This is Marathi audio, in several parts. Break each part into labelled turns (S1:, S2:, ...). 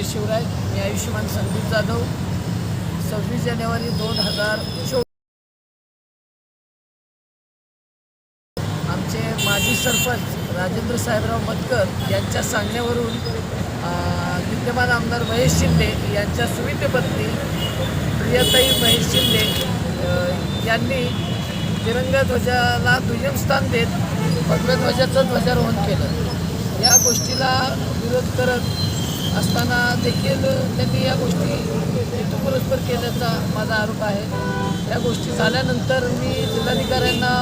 S1: जय शिवराय. मी आयुष्यमान संदीप जाधव. सव्वीस जानेवारी दोन हजार चोवीस आमचे माजी सरपंच राजेंद्र साहेबराव मतकर यांच्या सांगण्यावरून विद्यमान आमदार महेश शिंदे यांच्या सुविते पत्नी प्रियताई महेश शिंदे यांनी तिरंगा ध्वजाला दुय्यम स्थान देत भगव्या ध्वजाचं ध्वजारोहण केलं. या गोष्टीला विरोध करत असताना देखील त्यांनी या गोष्टी हेतुपुरस्पर केल्याचा माझा आरोप आहे. या गोष्टी झाल्यानंतर मी जिल्हाधिकाऱ्यांना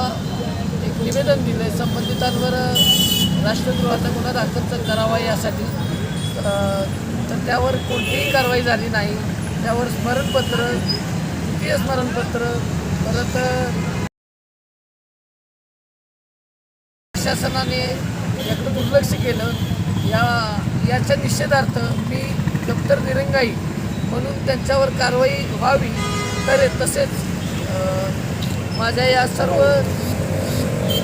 S1: एक निवेदन दिलं आहे संबंधितांवर राष्ट्रद्रोहाचा गुन्हा दाखल करावा यासाठी. तर त्यावर कोणतीही कारवाई झाली नाही. त्यावर स्मरणपत्र द्वितीय स्मरणपत्र परत प्रशासनाने याकडे दुर्लक्ष केलं. या याच्या निषेधार्थ मी दप्तर दिरंगाई म्हणून त्यांच्यावर कारवाई व्हावी. तर तसेच माझ्या या सर्व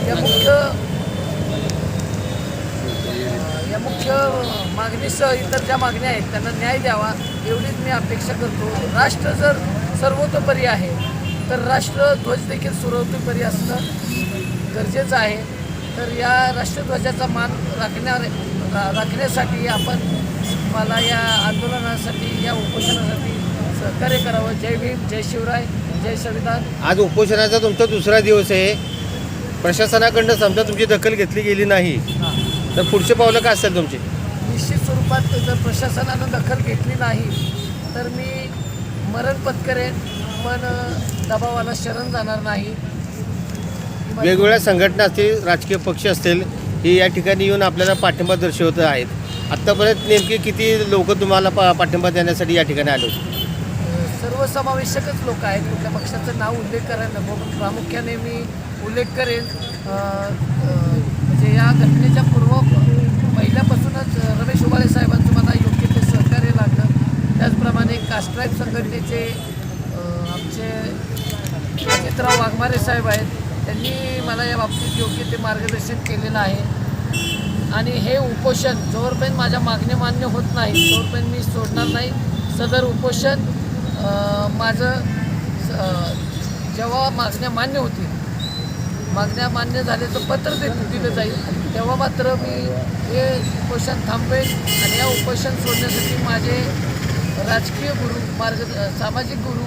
S1: या मुख्य या मुख्य मागणीसह इतर ज्या मागण्या आहेत त्यांना न्याय द्यावा एवढीच मी अपेक्षा करतो. राष्ट्र जर सर्वतोपरी आहे तर राष्ट्रध्वज देखील सर्वतोपरी असणं गरजेचं आहे. तर या राष्ट्रध्वजाचा मान राखण्यावर राखण्यासाठी आपण मला या आंदोलनासाठी या उपोषणासाठी सहकार्य करावं. जय भीम जय शिवराय जय संविधान.
S2: आज उपोषणाचा तुमचा दुसरा दिवस आहे. प्रशासनाकडनं समजा तुमची दखल घेतली गेली नाही
S1: हां.
S2: तर पुढचे पावलं काय असतील तुमची?
S1: निश्चित स्वरूपात जर प्रशासनानं दखल घेतली नाही तर मी मरण पत्करेन पण दबावाला शरण जाणार नाही.
S2: वेगवेगळ्या संघटना असतील राजकीय पक्ष असतील हे या ठिकाणी येऊन आपल्याला पाठिंबा दर्शवत आहेत. आत्तापर्यंत नेमके किती लोक तुम्हाला पा पाठिंबा देण्यासाठी या ठिकाणी आले होते?
S1: सर्वसमावेशकच लोक आहेत. कुठल्या पक्षाचं नाव उल्लेख करायला नको पण प्रामुख्याने मी उल्लेख करेन म्हणजे या घटनेच्या पूर्व पहिल्यापासूनच रमेश उबाळे साहेबांचं मला योग्य ते सहकार्य लागलं. त्याचप्रमाणे कास्ट्राईब संघटनेचे आमचे अजितराव वाघमारे साहेब आहेत. त्यांनी मला या बाबतीत योग्य ते मार्गदर्शन केलेलं आहे. आणि हे उपोषण जोवरपर्यंत माझ्या मागण्या मान्य होत नाही. तोवरपर्यंत मी सोडणार नाही. सदर उपोषण माझं जेव्हा मागण्या मान्य होतील मागण्या मान्य झाल्याचं पत्र दे दिलं जाईल तेव्हा मात्र मी हे उपोषण थांबेल आणि या उपोषण सोडण्यासाठी माझे राजकीय गुरु मार्ग सामाजिक गुरु